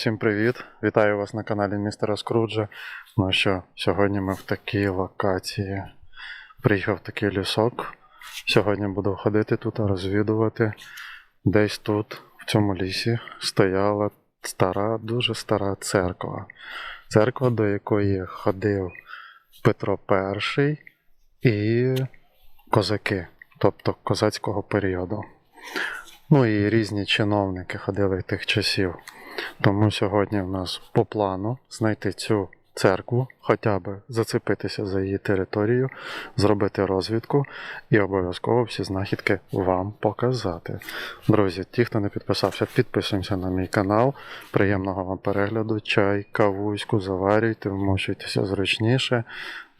Всім привіт! Вітаю вас на каналі Містера Скруджа. Ну що, сьогодні ми в такій локації. Приїхав такий лісок. Сьогодні буду ходити тут, розвідувати. Десь тут, в цьому лісі, стояла стара, дуже стара церква. Церква, до якої ходив Петро І і козаки, тобто козацького періоду. Ну і різні чиновники ходили тих часів. Тому сьогодні в нас по плану знайти цю церкву, хоча б зацепитися за її територію, зробити розвідку і обов'язково всі знахідки вам показати. Друзі, ті, хто не підписався, підписуємося на мій канал. Приємного вам перегляду, чай, кавуську, заварюйте, вмощуйтеся зручніше.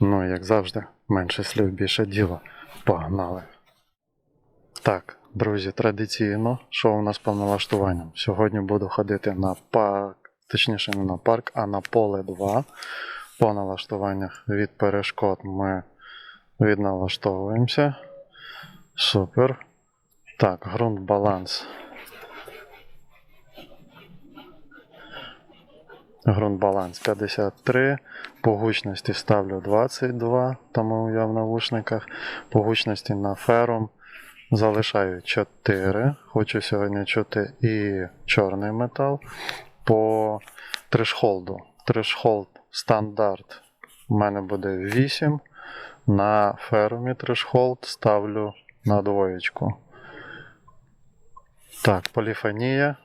Ну, як завжди, менше слів, більше діла. Погнали! Так, друзі, традиційно, що у нас по налаштуванням? Сьогодні буду ходити на парк, точніше не на парк, а на поле 2. По налаштуваннях від перешкод ми відналаштовуємося. Супер. Так, ґрунт баланс. Ґрунт баланс 53. По гучності ставлю 22, тому я в навушниках. По гучності на ферум Залишаю 4. Хочу сьогодні чути і чорний метал. По трешхолду. Трешхолд стандарт у мене буде 8. На ферумі трешхолд ставлю на двоєчку. Так, поліфонія.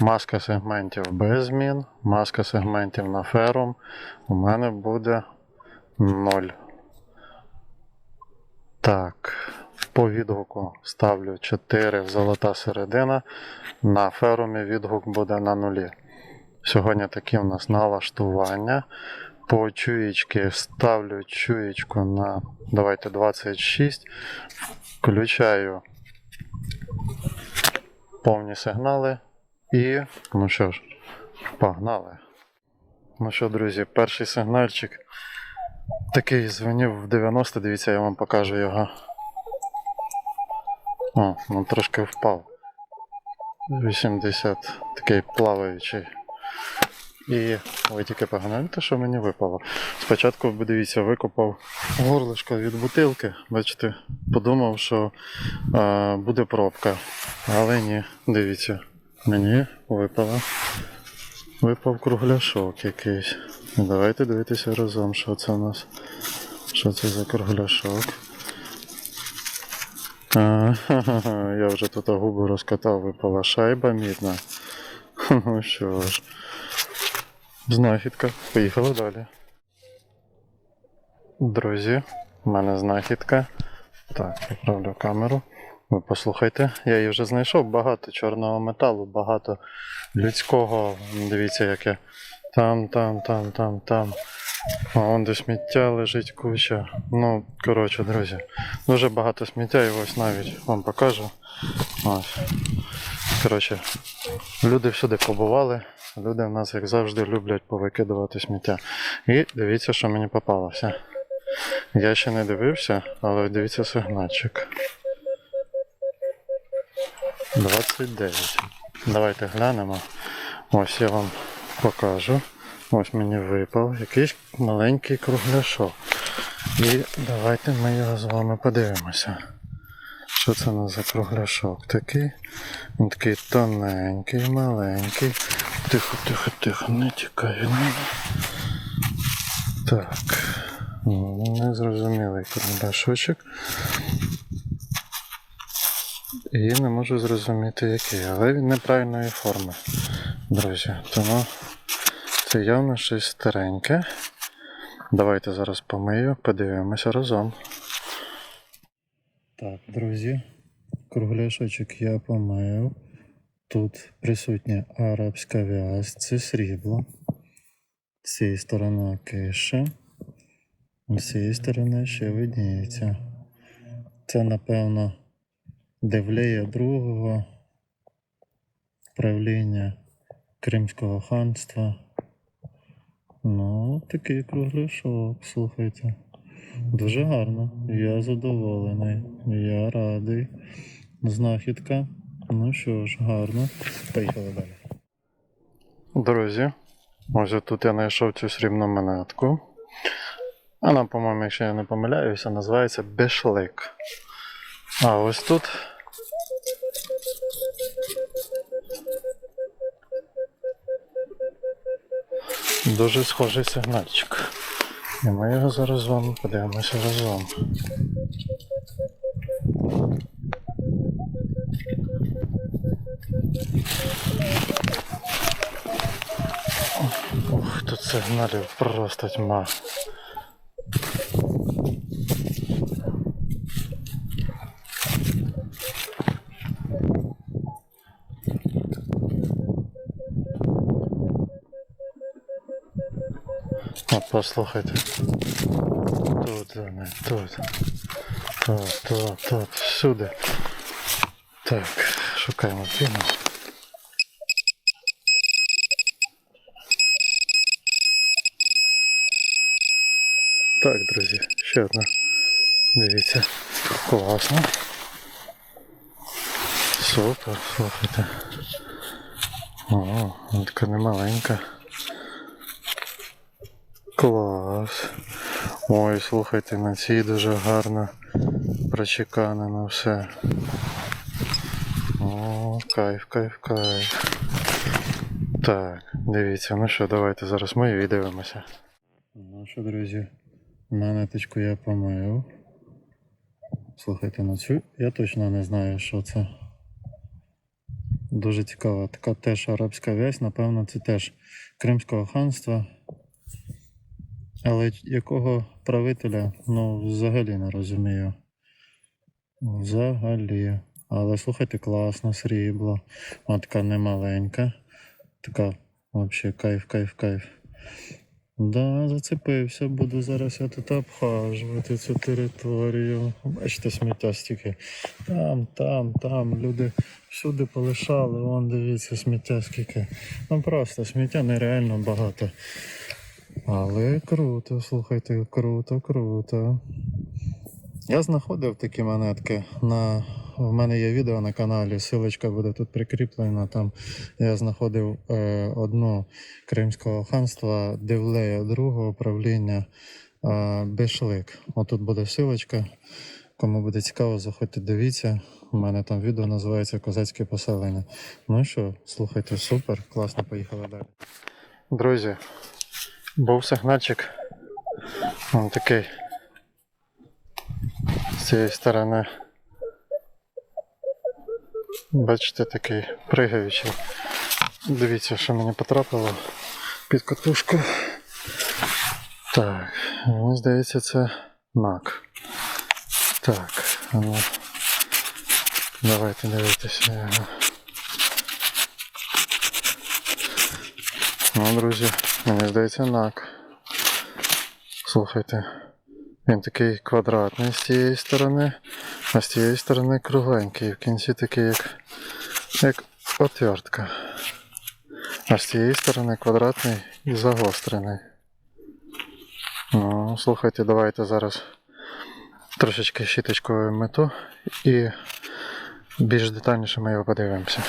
Маска сегментів без змін. Маска сегментів на ферум. У мене буде 0. Так. По відгуку ставлю 4 в золота середина. На ферумі відгук буде на нулі. Сьогодні такі у нас налаштування. По чуєчки ставлю чуєчку на давайте 26. Включаю повні сигнали. І, ну що ж, погнали. Ну що, друзі, перший сигнальчик такий дзвонив в 90, дивіться, я вам покажу його. О, ну трошки впав. 80, такий плаваючий. І ви тільки погляньте, що мені випало. Спочатку, дивіться, викопав горлишко від бутилки. Бачите, подумав, що а, буде пробка. Але ні, дивіться, мені випало. Випав кругляшок якийсь. Давайте дивитися разом, що це у нас. Що це за кругляшок. А, Я вже тут губи розкатав, випала шайба мідна. Ну що ж. Знахідка. Поїхали далі. Друзі, в мене знахідка. Так, поправлю камеру. Ви послухайте, я її вже знайшов багато чорного металу, багато людського. Дивіться, яке. Там, там, там, там, там. А вон де сміття лежить куча. Ну, коротше, друзі, дуже багато сміття і ось навіть вам покажу. Ось. Коротше, люди всюди побували. Люди в нас, як завжди, люблять повикидувати сміття. І дивіться, що мені попалося. Я ще не дивився, але дивіться сигнальчик. 29. Давайте глянемо. Ось я вам покажу. Ось мені випав якийсь маленький кругляшок. І давайте ми його з вами подивимося. Що це у нас за кругляшок такий? Він такий тоненький, маленький. Тихо, тихо, тихо, не тікай від мене. Так. Незрозумілий кругляшочок. І не можу зрозуміти який, але він неправильної форми, друзі. Тому це явно щось стареньке. Давайте зараз помию, подивимося разом. Так, друзі, кругляшочок я помив. Тут присутня арабська в'язь, це срібло. З цієї сторони киша. З цієї сторони ще видніється. Це, напевно, Девлея другого правління Кримського ханства. Ну, такий кругляшок, слухайте. Дуже гарно. Я задоволений. Я радий. Знахідка. Ну що ж, гарно. Поїхали далі. Друзі, ось тут я знайшов цю срібну монетку. Вона, по-моєму, якщо я не помиляюся, називається Бешлик. А ось тут. Дуже схожий сигнальчик. І ми його зараз з вами подивимося разом. Ух, тут сигналів просто тьма. От послухайте. Тут вони, тут. Тут, тут, тут, всюди. Так, шукаємо піну. Так, друзі, ще одна. Дивіться. Класно. Супер, слухайте. О, вона така немаленька. Клас. Ой, слухайте, на цій дуже гарно прочеканено все. О, кайф, кайф, кайф. Так, дивіться, ну що, давайте зараз ми і дивимося. Ну що, друзі, монеточку я помив. Слухайте, на цю я точно не знаю, що це. Дуже цікаво. Така теж арабська вязь, напевно, це теж Кримського ханства. Але якого правителя, ну, взагалі не розумію. Взагалі. Але слухайте, класно, срібло. Вона така немаленька. Така взагалі кайф, кайф, кайф. Да, зацепився, буду зараз я тут обхажувати цю територію. Бачите, сміття стільки. Там, там, там. Люди всюди полишали, вон дивіться, сміття скільки. Ну просто сміття нереально багато. Але круто, слухайте, круто, круто. Я знаходив такі монетки. На... В мене є відео на каналі, силочка буде тут прикріплена. Там я знаходив е, одну Кримського ханства Девлея другого правління е, Бешлик. Отут буде силочка. Кому буде цікаво, заходьте, дивіться. У мене там відео називається Козацьке поселення. Ну що, слухайте, супер, класно, поїхали далі. Друзі, був сигнальчик. Он такий. З цієї сторони. Бачите, такий пригаючий. Дивіться, що мені потрапило під катушку. Так, мені здається, це мак. Так, ну. Давайте дивитися його. Ну, друзі, мені здається, нак. Слухайте. Він такий квадратний з цієї сторони, а з цієї сторони кругленький. В кінці такий як, як отвертка. А з цієї сторони квадратний і загострений. Ну, слухайте, давайте зараз трошечки щіточкою мету і більш детальніше ми його подивимося.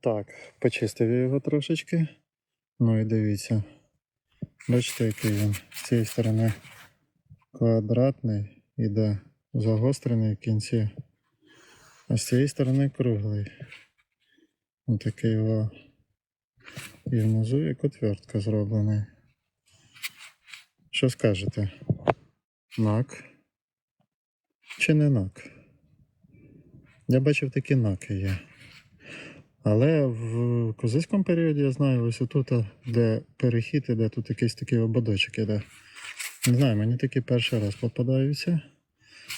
Так, почистив я його трошечки. Ну і дивіться. Бачите, який він з цієї сторони квадратний, іде загострений в кінці, а з цієї сторони круглий. Отакий о. І внизу як отвертка зроблений. Що скажете? Нак? Чи не нак? Я бачив такі наки є. Але в козацькому періоді я знаю, ось тут, де перехід іде, тут якийсь такий ободочок іде. Не знаю, мені такі перший раз попадаються.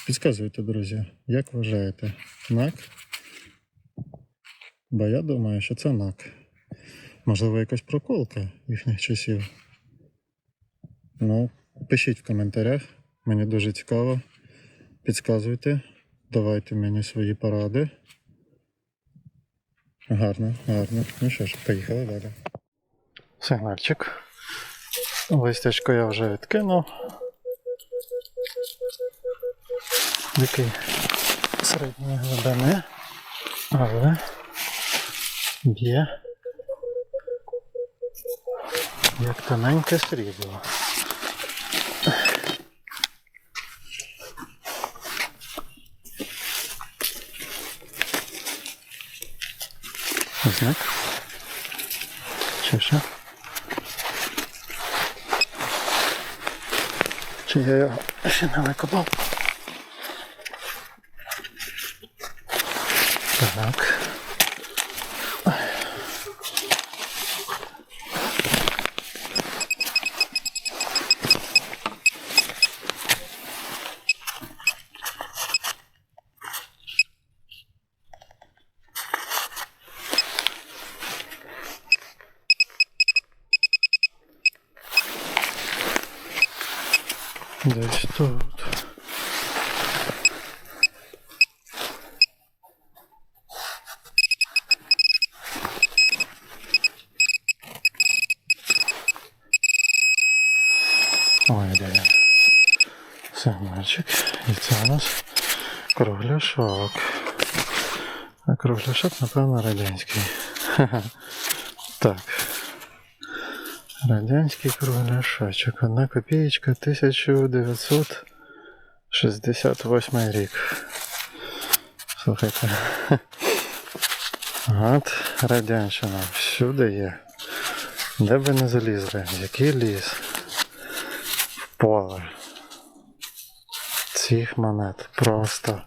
Підказуйте, друзі, як вважаєте? Нак? Бо я думаю, що це нак. Можливо, якась проколка їхніх часів. Ну, пишіть в коментарях, мені дуже цікаво. Підказуйте, давайте мені свої поради. Гарно, гарно. Ну що ж, поїхали далі. Сигнальчик. Листячко я вже відкинув. Який середньої глибини. Але є Як тоненьке срібло. Чи що? Чи я його ще не викопав? Так. Десь тут. Ой, де? Сигнальчик. І це у нас кругляшок. А кругляшок, напевно, радянський. Ха-ха. Так. Радянський кругляшочок. Одна копієчка 1968 рік. Слухайте. От радянщина. Всюди є. Де би не залізли? Який ліс? В поле. Цих монет. Просто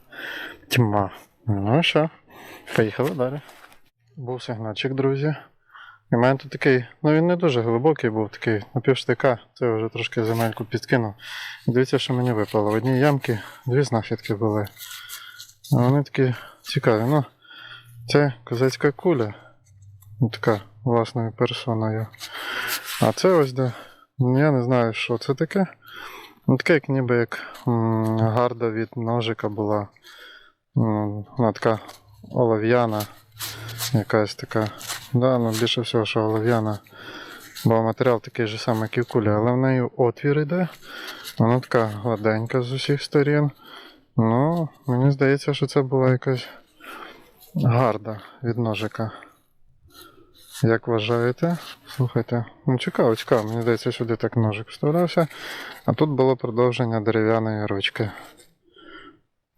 тьма. Ну що, поїхали далі. Був сигнальчик, друзі. І в мене тут такий, ну він не дуже глибокий був, такий напівштика, це я вже трошки земельку підкинув. Дивіться, що мені випало. В одній ямці дві знахідки були. А вони такі цікаві. Ну, це козацька куля. Ну, така власною персоною. А це ось де. ну, Я не знаю, що це таке. Ну, таке, як ніби як м, гарда від ножика була. М, Вона така олов'яна. Якась така. Да, ну більше всього, що олов'яна. Бо матеріал такий же самий, як і в кулі, але в неї отвір йде. Вона така гладенька з усіх сторін. Ну, мені здається, що це була якась гарда від ножика. Як вважаєте? Слухайте, ну цікаво, цікаво. Мені здається, сюди так ножик вставлявся. А тут було продовження дерев'яної ручки.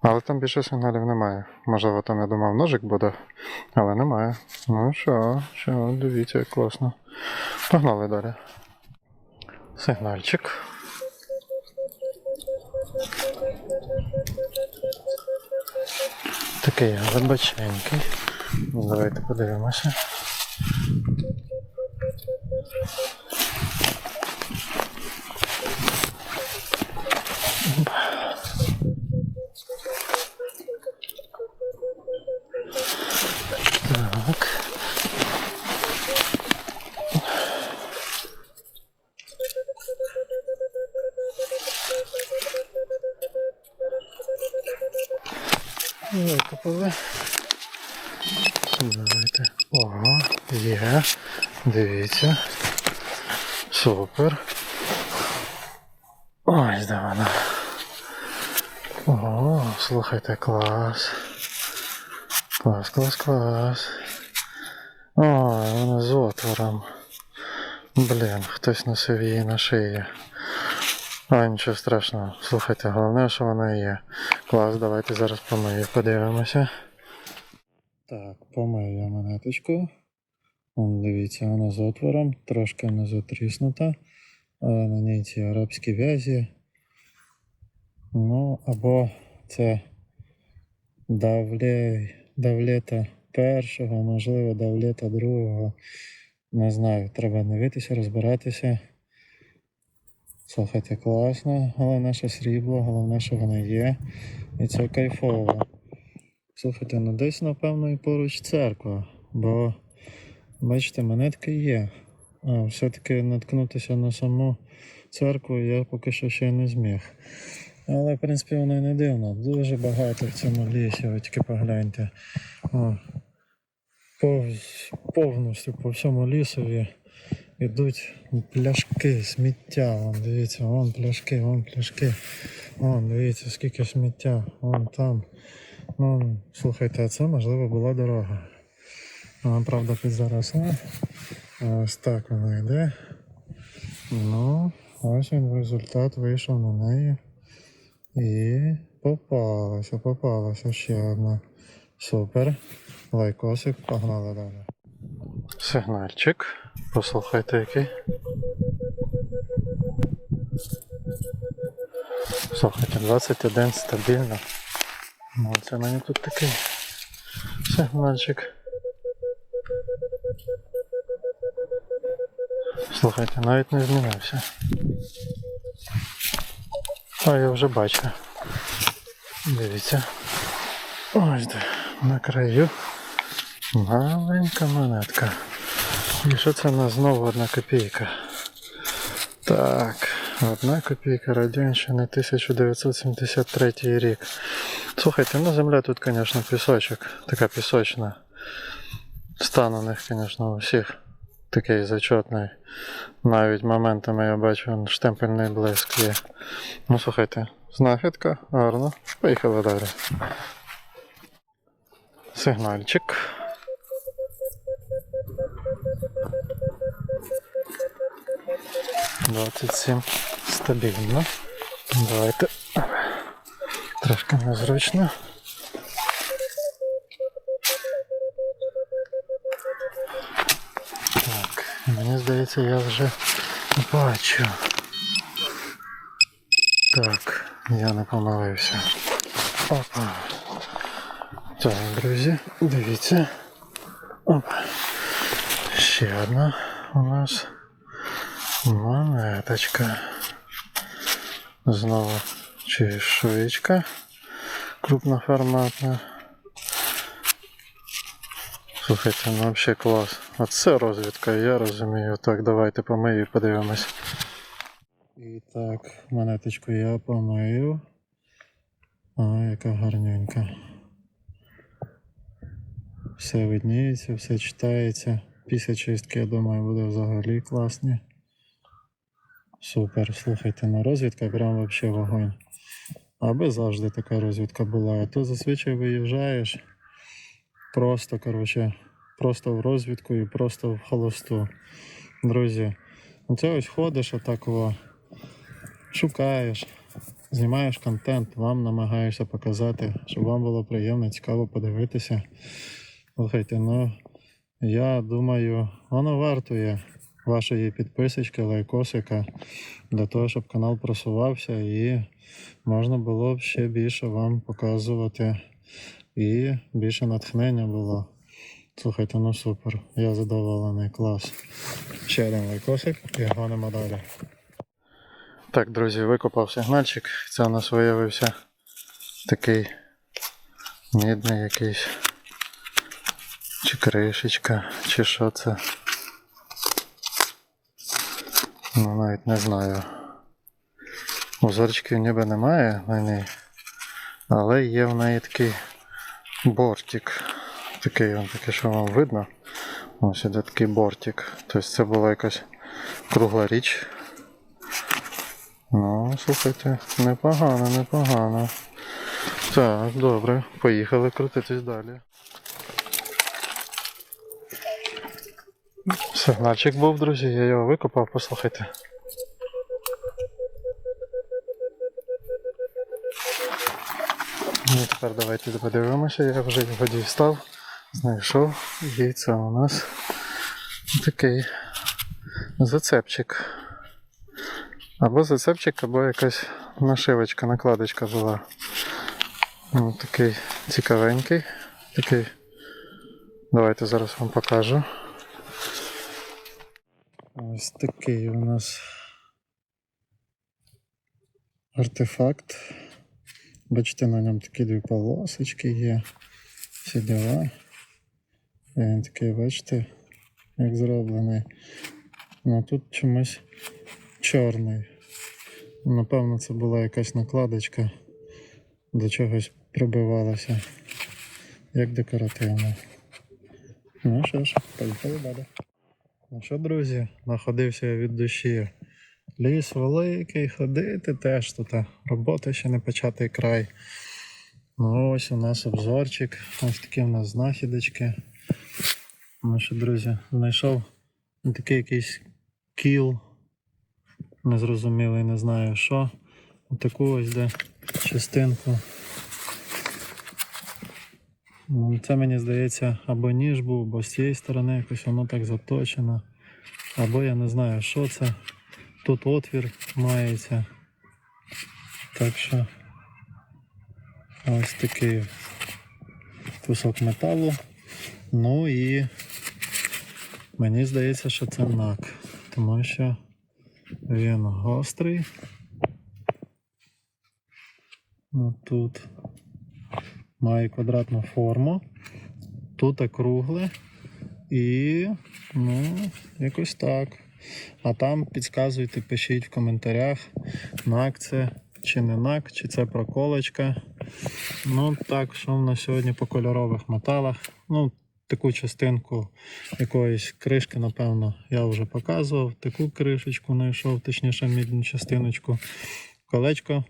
Але там більше сигналів немає. Можливо, там я думав ножик буде, але немає. Ну що, що, дивіться, як класно. Погнали далі. Сигнальчик. Такий глибоченький. Давайте подивимося. Так. Викопали. Давайте. Ого, є. Дивіться. Супер. Ось де вона. Ого, слухайте, клас. Клас, клас, клас. Ой, вона з отвором. Блін, хтось носив її на шиї. А, нічого страшного. Слухайте, головне, що вона є. Клас, давайте зараз помию, подивимося. Так, помию я монеточку. Вон, дивіться, вона з отвором, трошки внизу тріснута, на ній ці арабські в'язі. Ну, або це давле, давлета першого, можливо, давлета другого. Не знаю, треба дивитися, розбиратися. Слухайте, класно, головне, що срібло, головне, що воно є. І це кайфово. Слухайте, ну десь, напевно, і поруч церква, бо, бачите, монетки є. А все-таки наткнутися на саму церкву я поки що ще не зміг. Але, в принципі, воно і не дивно. Дуже багато в цьому лісі, ви тільки погляньте. О, повністю по всьому лісові йдуть пляшки, сміття. Вон, дивіться, вон пляшки, вон пляшки. Вон, дивіться, скільки сміття, вон там. Ну, слухайте, а це можливо була дорога. Вона, правда, підзаросла. Ось так вона йде. Ну, ось він результат вийшов на неї. І попалася, попалася ще одна. Супер. Лайкосик, погнали далі. Сигнальчик. Послухайте який. Слухайте, 21 стабільно. Ну, це в мене тут такий сигнальчик. Слухайте, навіть не змінився. А я вже бачу. Дивіться. Ось де, на краю. Маленька монетка. І що це в нас знову одна копійка? Так, одна копійка Радянщини 1973 рік. Слухайте, ну земля тут, звісно, пісочок. Така пісочна. Стан у них, звісно, у всіх Такий зачетний. Навіть моментами я бачу штемпельний блиск є. Ну слухайте, знахідка, гарно. Поїхали далі. Сигнальчик. Двадцять сім стабільно. Давайте. Трошки незручно. мені здається, я вже бачу. Так, я не помилився. Опа. Так, друзі, дивіться. Опа. Ще одна у нас монеточка. Знову чешуєчка крупноформатна. Слухайте, ну взагалі Клас. Оце розвідка, я розумію. Так, давайте помию і подивимось. І так, монеточку я помию. А, яка гарненька. Все видніється, все читається. Після чистки, я думаю, буде взагалі класні. Супер, слухайте, ну розвідка прям вообще вогонь. Аби завжди така розвідка була. А то зазвичай виїжджаєш просто, коротше, просто в розвідку і просто в холосту. Друзі, оце ось ходиш отаково, шукаєш, знімаєш контент, вам намагаєшся показати, щоб вам було приємно, цікаво подивитися. Слухайте, ну я думаю, воно вартує вашої підписочки, лайкосика для того, щоб канал просувався і можна було б ще більше вам показувати і більше натхнення було. Слухайте, ну супер, я задоволений, клас. Ще один лайкосик і гонимо далі. Так, друзі, викопав сигнальчик. Це у нас виявився такий мідний якийсь. Чи кришечка, чи що це. Ну навіть не знаю. Узорчиків ніби немає на ній, але є в неї такий бортик. Такий он такий, що вам видно. Ось іде такий бортик. Тобто це була якась кругла річ. Ну, слухайте, непогано, непогано. Так, добре, поїхали крутитись далі. Сигнальчик був, друзі, я його викопав, послухайте. Ну, тепер давайте подивимося, я вже його дістав, знайшов, і у нас такий зацепчик. Або зацепчик, або якась нашивочка, накладочка була. Ну, такий цікавенький. Такий. Давайте зараз вам покажу. Ось такий у нас артефакт. Бачите, на ньому такі дві полосочки є. Всі діла. Він такий, бачите, як зроблений. Ну тут чомусь чорний. Напевно, це була якась накладочка, до чогось прибивалася. Як декоративно. Ну що ж, поїхали далі. Ну що, друзі, находився я від душі. Ліс великий, ходити теж тут. Робота ще не початий край. Ну ось у нас обзорчик. Ось такі у нас знахідочки. Ну що, друзі, знайшов такий якийсь кіл незрозумілий, не знаю що. Таку ось де частинку. Ну, Це мені здається, або ніж був, бо з цієї сторони якось воно так заточено. Або я не знаю, що це. Тут отвір мається. Так що ось такий кусок металу. Ну і мені здається, що це нак, тому що він гострий. Ну, тут має квадратну форму. Тут округле. І ну, якось так. А там підказуйте, пишіть в коментарях, нак це чи не нак, чи це проколочка. Ну так, що в нас сьогодні по кольорових металах. Ну, таку частинку якоїсь кришки, напевно, я вже показував. Таку кришечку знайшов, точніше, мідну частиночку. Колечко.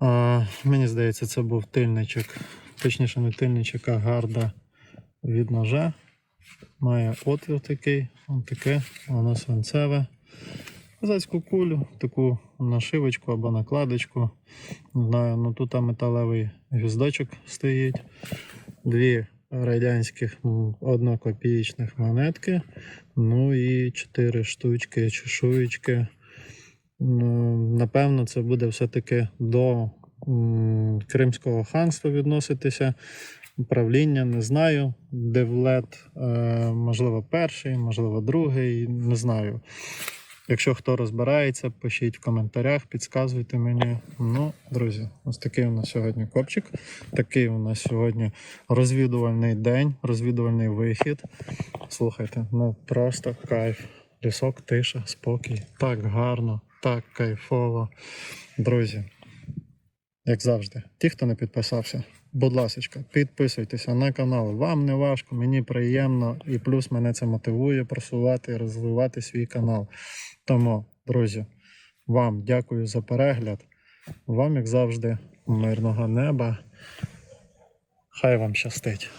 А, мені здається, це був тильничок. Точніше, не тильничок, а гарда від ножа. Має отвір такий, он таке, воно свинцеве. Козацьку кулю, таку нашивочку або накладочку. Не знаю, ну тут металевий гвіздочок стоїть. Дві радянських однокопієчних монетки. Ну і чотири штучки чешуєчки. Ну, напевно, це буде все-таки до Кримського ханства відноситися. Правління не знаю. Девлет, е, можливо, перший, можливо, другий, не знаю. Якщо хто розбирається, пишіть в коментарях, підказуйте мені. Ну, друзі, ось такий у нас сьогодні копчик. Такий у нас сьогодні розвідувальний день, розвідувальний вихід. Слухайте, ну просто кайф. Лісок, тиша, спокій. Так гарно, так кайфово. Друзі, як завжди, ті, хто не підписався, будь ласка, підписуйтеся на канал. Вам не важко, мені приємно і плюс мене це мотивує просувати і розвивати свій канал. Тому, друзі, вам дякую за перегляд. Вам, як завжди, мирного неба. Хай вам щастить.